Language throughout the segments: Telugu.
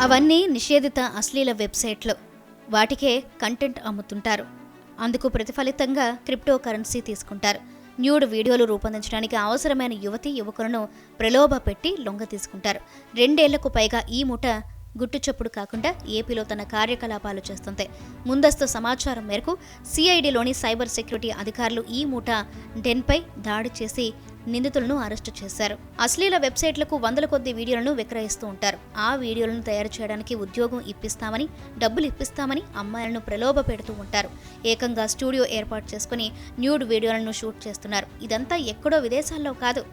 అవన్నీ నిషేధిత అశ్లీల వెబ్సైట్లు. వాటికే కంటెంట్ అమ్ముతుంటారు. అందుకు ప్రతిఫలితంగా క్రిప్టో కరెన్సీ తీసుకుంటారు. న్యూడ్ వీడియోలు రూపొందించడానికి అవసరమైన యువతి యువకులను ప్రలోభ పెట్టి లొంగ తీసుకుంటారు. రెండేళ్ళకు పైగా ఈ ముఠ గుట్టుచప్పుడు కాకుండా ఏపీలో తన కార్యకలాపాలు చేస్తుంది ముందస్తు సమాచారం మేరకు సిఐడిలోని సైబర్ సెక్యూరిటీ అధికారులు ఈ ముఠ డెన్పై దాడి చేసి నిందితులను అరెస్టు చేశారు. అశ్లీల వెబ్సైట్లకు వందల కొద్ది వీడియోలను విక్రయిస్తూ ఉంటారు. ఆ వీడియోలను తయారు చేయడానికి ఉద్యోగం ఇప్పిస్తామని డబ్బులు ఇప్పిస్తామని అమ్మాయిలను ప్రలోభ పెడుతూ ఉంటారు. ఏకంగా స్టూడియో ఏర్పాటు చేసుకుని న్యూడ్ వీడియోలను షూట్ చేస్తున్నారు. ఇదంతా ఎక్కడో విదేశాల్లో కాదు.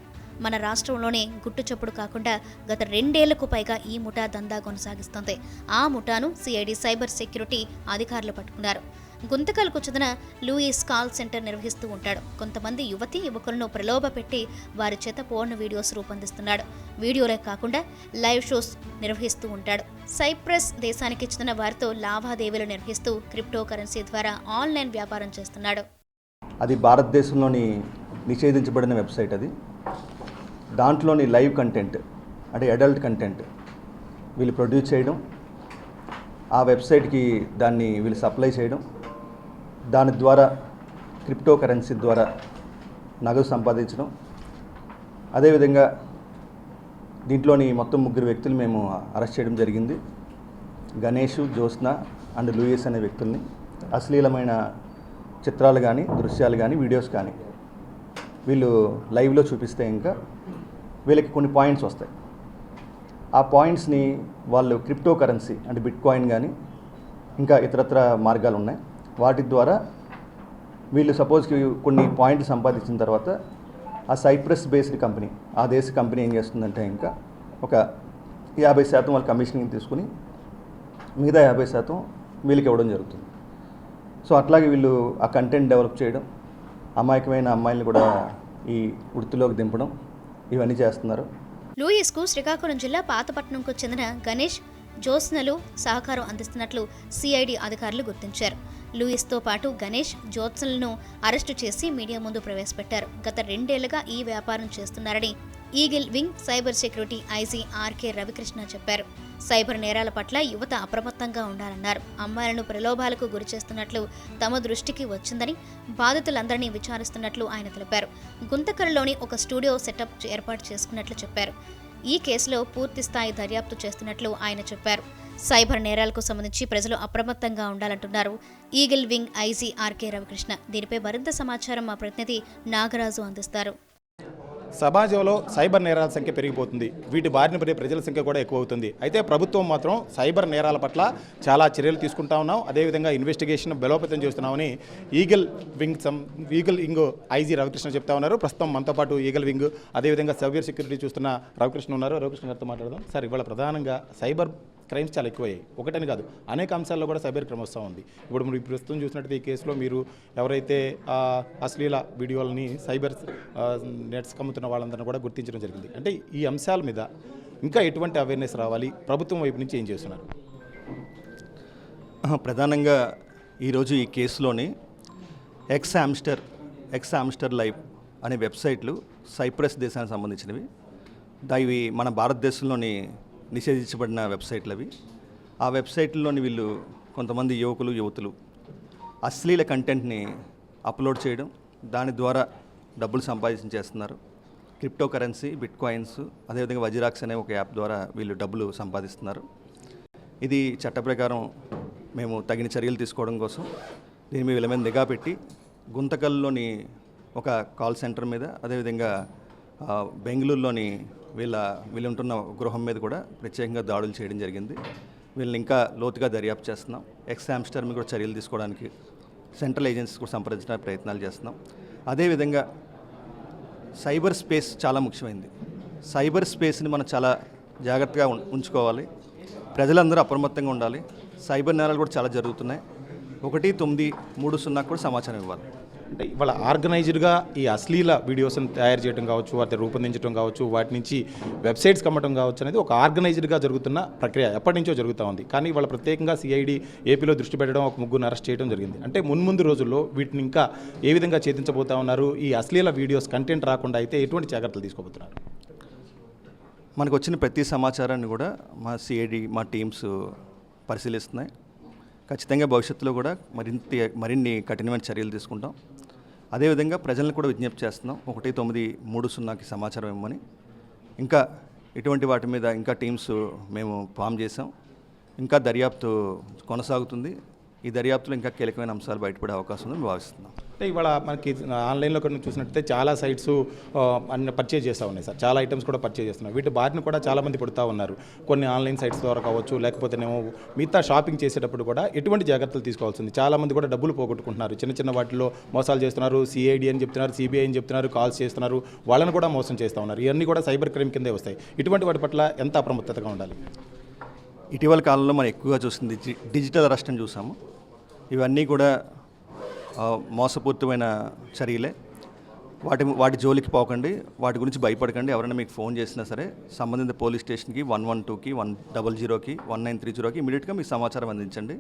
మన రాష్ట్రంలోనే గుట్టు చప్పుడు కాకుండా గత రెండేళ్ళకు పైగా ఈ ముఠా దందా కొనసాగిస్తుంది. ఆ ముఠాను సిఐడి సైబర్ సెక్యూరిటీ అధికారులు పట్టుకున్నారు. గుంతకల్కు చెందిన లూయిస్ కాల్ సెంటర్ నిర్వహిస్తూ ఉంటాడు. కొంతమంది యువతి యువకులను ప్రలోభ పెట్టి వారి చేత పోర్న్ వీడియోస్ రూపొందిస్తున్నాడు. వీడియోలే కాకుండా లైవ్ షోస్ నిర్వహిస్తూ ఉంటాడు. సైప్రస్ దేశానికి చెందిన వారితో లావాదేవీలు నిర్వహిస్తూ క్రిప్టో కరెన్సీ ద్వారా ఆన్లైన్ వ్యాపారం చేస్తున్నాడు. అది భారతదేశంలోని నిషేధించబడిన వెబ్సైట్ అది. దాంట్లోని లైవ్ కంటెంట్ అంటే అడల్ట్ కంటెంట్ వీళ్ళు ప్రొడ్యూస్ చేయడం ఆ వెబ్సైట్కి దాన్ని వీళ్ళు సప్లై చేయడం దాని ద్వారా క్రిప్టో కరెన్సీ ద్వారా నగదు సంపాదించడం. అదేవిధంగా దీంట్లోని మొత్తం ముగ్గురు వ్యక్తులు మేము అరెస్ట్ చేయడం జరిగింది. గణేష్ జ్యోత్స్న అండ్ లూయిస్ అనే వ్యక్తుల్ని. అశ్లీలమైన చిత్రాలు కానీ దృశ్యాలు కానీ వీడియోస్ కానీ వీళ్ళు లైవ్లో చూపిస్తే ఇంకా వీళ్ళకి కొన్ని పాయింట్స్ వస్తాయి. ఆ పాయింట్స్ని వాళ్ళు క్రిప్టో కరెన్సీ అంటే బిట్ కాయిన్ కానీ ఇంకా ఇతరత్ర మార్గాలు ఉన్నాయి వాటి ద్వారా వీళ్ళు సపోజ్కి కొన్ని పాయింట్లు సంపాదించిన తర్వాత ఆ సైప్రస్ బేస్డ్ కంపెనీ ఆ దేశ కంపెనీ ఏం చేస్తుందంటే ఇంకా ఒక యాభై శాతం వాళ్ళ కమిషన్ తీసుకుని మిగతా యాభై శాతం వీళ్ళకి ఇవ్వడం జరుగుతుంది. సో అట్లాగే వీళ్ళు ఆ కంటెంట్ డెవలప్ చేయడం అమాయకమైన అమ్మాయిల్ని కూడా ఈ వృత్తిలోకి దింపడం ఇవన్నీ చేస్తున్నారు. లూయిస్కు శ్రీకాకుళం జిల్లా పాతపట్నంకు చెందిన గణేష్ జ్యోత్స్నలు సహకారం అందిస్తున్నట్లు సిఐడి అధికారులు గుర్తించారు. లూయిస్తో పాటు గణేష్ జ్యోత్స్నలను అరెస్టు చేసి మీడియా ముందు ప్రవేశపెట్టారు. గత రెండేళ్ళుగా ఈ వ్యాపారం చేస్తున్నారని eagle wing cyber security IG RK Ravikrishna చెప్పారు. సైబర్ నేరాల పట్ల యువత అప్రమత్తంగా ఉండాలన్నారు. అమ్మాయిలను ప్రలోభాలకు గురి చేస్తున్నట్లు తమ దృష్టికి వచ్చిందని బాధితులందరినీ విచారిస్తున్నట్లు ఆయన తెలిపారు. గుంతకల్లోని ఒక స్టూడియో సెటప్ ఏర్పాటు చేసుకున్నట్లు చెప్పారు. ఈ కేసులో పూర్తి స్థాయి దర్యాప్తు చేస్తున్నట్లు ఆయన చెప్పారు. సైబర్ నేరాలకు సంబంధించి ప్రజలు అప్రమత్తంగా ఉండాలంటున్నారు. Eagle wing IG RK Ravikrishna. దీనిపై మరింత సమాచారం మా ప్రతినిధి నాగరాజు అందిస్తారు. సమాజంలో సైబర్ నేరాల సంఖ్య పెరిగిపోతుంది. వీటి బారిన పడే ప్రజల సంఖ్య కూడా ఎక్కువ అవుతుంది అయితే ప్రభుత్వం మాత్రం సైబర్ నేరాల పట్ల చాలా చర్యలు తీసుకుంటా ఉన్నాం. అదేవిధంగా ఇన్వెస్టిగేషన్ బలోపేతం చేస్తున్నామని ఈగల్ వింగ్ సం ఈగల్ వింగ్ ఐజీ రవికృష్ణ చెప్తా ఉన్నారు. ప్రస్తుతం మనతో పాటు ఈగల్ వింగ్ అదేవిధంగా సైబర్ సెక్యూరిటీ చూస్తున్న రవికృష్ణ ఉన్నారు. రవికృష్ణ గారితో మాట్లాడదాం. సార్ ఇవాళ ప్రధానంగా సైబర్ క్రైమ్స్ చాలా ఎక్కువయ్యాయి. ఒకటని కాదు అనేక అంశాల్లో కూడా సైబర్ క్రైమ్ వస్తూ ఉంది. ఇప్పుడు మీరు ప్రస్తుతం చూసినట్టయితే ఈ కేసులో మీరు ఎవరైతే అశ్లీల వీడియోలని సైబర్ నెట్స్ కమ్ముతున్న వాళ్ళందరినీ కూడా గుర్తించడం జరిగింది. అంటే ఈ అంశాల మీద ఇంకా ఎటువంటి అవేర్నెస్ రావాలి? ప్రభుత్వం వైపు నుంచి ఏం చేస్తున్నారు? ప్రధానంగా ఈరోజు ఈ కేసులోని X hamster X hamster life అనే వెబ్సైట్లు సైప్రస్ దేశానికి సంబంధించినవి. దావి మన భారతదేశంలోని నిషేధించబడిన వెబ్సైట్లు అవి ఆ వెబ్సైట్లోని వీళ్ళు కొంతమంది యువకులు యువతులు అశ్లీల కంటెంట్ని అప్లోడ్ చేయడం దాని ద్వారా డబ్బులు సంపాదించేస్తున్నారు. క్రిప్టో కరెన్సీ బిట్ కాయిన్స్ అదేవిధంగా వజిరాక్స్ అనే ఒక యాప్ ద్వారా వీళ్ళు డబ్బులు సంపాదిస్తున్నారు. ఇది చట్ట ప్రకారం మేము తగిన చర్యలు తీసుకోవడం కోసం దీని మీద వీళ్ళ మీద నిఘా పెట్టి గుంతకల్లోని ఒక కాల్ సెంటర్ మీద అదేవిధంగా బెంగళూరులోని వీళ్ళ వీళ్ళు ఉంటున్న గృహం మీద కూడా ప్రత్యేకంగా దాడులు చేయడం జరిగింది. వీళ్ళని ఇంకా లోతుగా దర్యాప్తు చేస్తున్నాం. ఎక్స్ హామ్స్టర్ మీద కూడా చర్యలు తీసుకోవడానికి సెంట్రల్ ఏజెన్సీస్ కూడా సంప్రదించడానికి ప్రయత్నాలు చేస్తున్నాం. అదేవిధంగా సైబర్ స్పేస్ చాలా ముఖ్యమైనది సైబర్ స్పేస్ని మనం చాలా జాగ్రత్తగా ఉం- ఉంచుకోవాలి. ప్రజలందరూ అప్రమత్తంగా ఉండాలి. సైబర్ నేరాలు కూడా చాలా జరుగుతున్నాయి. ఒకటి తొమ్మిది మూడు సున్నా కూడా సమాచారం ఇవ్వాలి. అంటే ఇవాళ ఆర్గనైజ్డ్గా ఈ అశ్లీల వీడియోస్ని తయారు చేయడం కావచ్చు వాటిని రూపొందించడం కావచ్చు వాటి నుంచి వెబ్సైట్స్ కమ్మటం కావచ్చు అనేది ఒక ఆర్గనైజ్డ్గా జరుగుతున్న ప్రక్రియ ఎప్పటి నుంచో జరుగుతూ ఉంది. కానీ ఇవాళ ప్రత్యేకంగా సిఐడి ఏపీలో దృష్టి పెట్టడం ఒక ముగ్గురు అరెస్ట్ చేయడం జరిగింది. అంటే మున్ముందు రోజుల్లో వీటిని ఇంకా ఏ విధంగా ఛేదించబోతా ఉన్నారు ఈ అశ్లీల వీడియోస్ కంటెంట్ రాకుండా అయితే ఎటువంటి జాగ్రత్తలు తీసుకోబోతున్నారు? మనకు వచ్చిన ప్రతి సమాచారాన్ని కూడా మా సిఐడి మా టీమ్స్ పరిశీలిస్తున్నాయి. ఖచ్చితంగా భవిష్యత్తులో కూడా మరింత మరిన్ని కఠినమైన చర్యలు తీసుకుంటాం. అదేవిధంగా ప్రజలను కూడా విజ్ఞప్తి చేస్తున్నాం. ఒకటి తొమ్మిది మూడు సున్నాకి సమాచారం ఇవ్వమని. ఇంకా ఇటువంటి వాటి మీద ఇంకా టీమ్స్ మేము ఫామ్ చేసాం ఇంకా దర్యాప్తు కొనసాగుతుంది. ఈ దర్యాప్తులో ఇంకా కీలకమైన అంశాలు బయటపడే అవకాశం ఉందని భావిస్తున్నాం. ఇవాళ మనకి ఆన్లైన్లో కనుక చూసినట్టయితే చాలా సైట్స్ అన్ని పర్చేజ్ చేస్తూ ఉన్నాయి సార్. చాలా ఐటమ్స్ కూడా పర్చేజ్ చేస్తున్నాయి. వీటి బారిని కూడా చాలామంది పడుతూ ఉన్నారు. కొన్ని ఆన్లైన్ సైట్స్ ద్వారా కావచ్చు లేకపోతేనేమో మిగతా షాపింగ్ చేసేటప్పుడు కూడా ఎటువంటి జాగ్రత్తలు తీసుకోవాల్సింది చాలామంది కూడా డబ్బులు పోగొట్టుకుంటున్నారు. చిన్న చిన్న వాటిలో మోసాలు చేస్తున్నారు. సిఐడి అని చెప్తున్నారు సిబిఐ అని చెప్తున్నారు కాల్స్ చేస్తున్నారు. వాళ్ళని కూడా మోసం చేస్తూ ఉన్నారు. ఇవన్నీ కూడా సైబర్ క్రైమ్ కిందే వస్తాయి. ఇటువంటి వాటి పట్ల ఎంత అప్రమత్తతగా ఉండాలి? ఇటీవల కాలంలో మనం ఎక్కువగా చూసింది డిజిటల్ అరెస్ట్ అని చూసాము. ఇవన్నీ కూడా మోసపూరితమైన చర్యలే. వాటి వాటి జోలికి పోకండి వాటి గురించి భయపడకండి. ఎవరైనా మీకు ఫోన్ చేసినా సరే సంబంధిత పోలీస్ స్టేషన్కి వన్ వన్ టూకి వన్ డబల్ జీరోకి వన్ నైన్ త్రీ జీరోకి ఇమీడియట్గా మీకు సమాచారం అందించండి.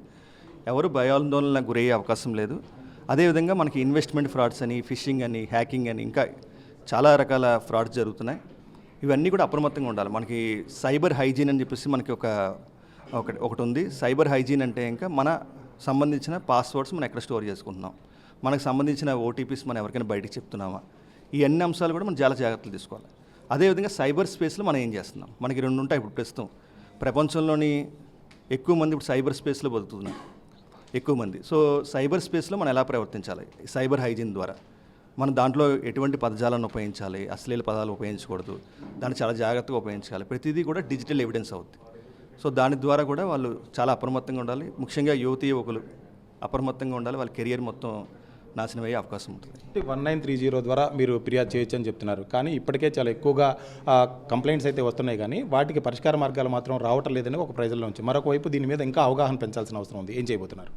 ఎవరు భయాందోళనకు గురయ్యే అవకాశం లేదు. అదేవిధంగా మనకి ఇన్వెస్ట్మెంట్ ఫ్రాడ్స్ అని ఫిషింగ్ అని హ్యాకింగ్ అని ఇంకా చాలా రకాల ఫ్రాడ్స్ జరుగుతున్నాయి. ఇవన్నీ కూడా అప్రమత్తంగా ఉండాలి. మనకి సైబర్ హైజీన్ అని చెప్పేసి మనకి ఒక ఒకటి ఒకటి ఉంది. సైబర్ హైజీన్ అంటే ఇంకా మన సంబంధించిన పాస్వర్డ్స్ మనం ఎక్కడ స్టోర్ చేసుకుంటున్నాం? మనకు సంబంధించిన ఓటీపీస్ మనం ఎవరికైనా బయటికి చెప్తున్నామా? ఈ అన్ని అంశాలు కూడా మనం చాలా జాగ్రత్తలు తీసుకోవాలి. అదేవిధంగా సైబర్ స్పేస్లో మనం ఏం చేస్తున్నాం? మనకి రెండు ఉంటాయి ఇప్పుడు ప్రస్తుతం. ప్రపంచంలోని ఎక్కువ మంది ఇప్పుడు సైబర్ స్పేస్లో బతుకుతున్నారు. ఎక్కువ మంది. సో సైబర్ స్పేస్లో మనం ఎలా ప్రవర్తించాలి? సైబర్ హైజీన్ ద్వారా. మనం దాంట్లో ఎటువంటి పదజాలను ఉపయోగించాలి? అశ్లీల పదాలు ఉపయోగించకూడదు. దాన్ని చాలా జాగ్రత్తగా ఉపయోగించాలి. ప్రతిదీ కూడా డిజిటల్ ఎవిడెన్స్ అవుతుంది సో దాని ద్వారా కూడా వాళ్ళు చాలా అప్రమత్తంగా ఉండాలి. ముఖ్యంగా యువతీ యువకులు అప్రమత్తంగా ఉండాలి. వాళ్ళ కెరియర్ మొత్తం నాశనం అయ్యే అవకాశం ఉంటుంది. వన్ నైన్ త్రీ జీరో ద్వారా మీరు ఫిర్యాదు చేయొచ్చు అని చెప్తున్నారు. కానీ ఇప్పటికే చాలా ఎక్కువగా కంప్లైంట్స్ అయితే వస్తున్నాయి కానీ వాటికి పరిష్కార మార్గాలు మాత్రం రావటం లేదని ఒక ప్రజల్లో నుంచి మరొక వైపు దీని మీద ఇంకా అవగాహన పెంచాల్సిన అవసరం ఉంది. ఏం చేయబోతున్నారు?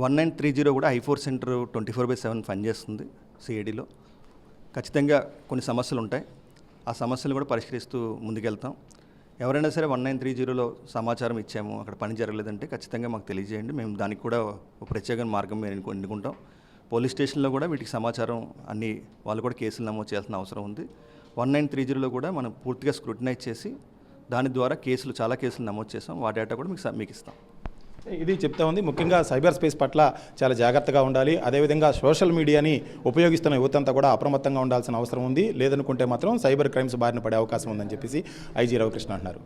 వన్ నైన్ త్రీ జీరో కూడా I four centre twenty four by seven పనిచేస్తుంది సిఐడిలో. ఖచ్చితంగా కొన్ని సమస్యలు ఉంటాయి. ఆ సమస్యలు కూడా పరిష్కరిస్తూ ముందుకెళ్తాం. ఎవరైనా సరే వన్ నైన్ త్రీ జీరోలో సమాచారం ఇచ్చాము అక్కడ పని జరగలేదంటే ఖచ్చితంగా మాకు తెలియజేయండి. మేము దానికి కూడా ఒక ప్రత్యేక మార్గం మేము ఎన్నుకుంటాం. పోలీస్ స్టేషన్లో కూడా వీటికి సమాచారం అన్ని వాళ్ళు కూడా కేసులు నమోదు చేయాల్సిన అవసరం ఉంది. వన్ నైన్ త్రీ జీరోలో కూడా మనం పూర్తిగా స్క్రూటినైజ్ చేసి దాని ద్వారా కేసులు చాలా కేసులు నమోదు చేసాం. వాటి డేటా కూడా మీకు మీకు ఇస్తాం. ఇది చెప్తా ఉంది. ముఖ్యంగా సైబర్ స్పేస్ పట్ల చాలా జాగ్రత్తగా ఉండాలి. అదేవిధంగా సోషల్ మీడియాని ఉపయోగిస్తున్న యువతంతా కూడా అప్రమత్తంగా ఉండాల్సిన అవసరం ఉంది. లేదనుకుంటే మాత్రం సైబర్ క్రైమ్స్ బారిన పడే అవకాశం ఉందని చెప్పేసి ఐజీ రవికృష్ణ అంటున్నారు.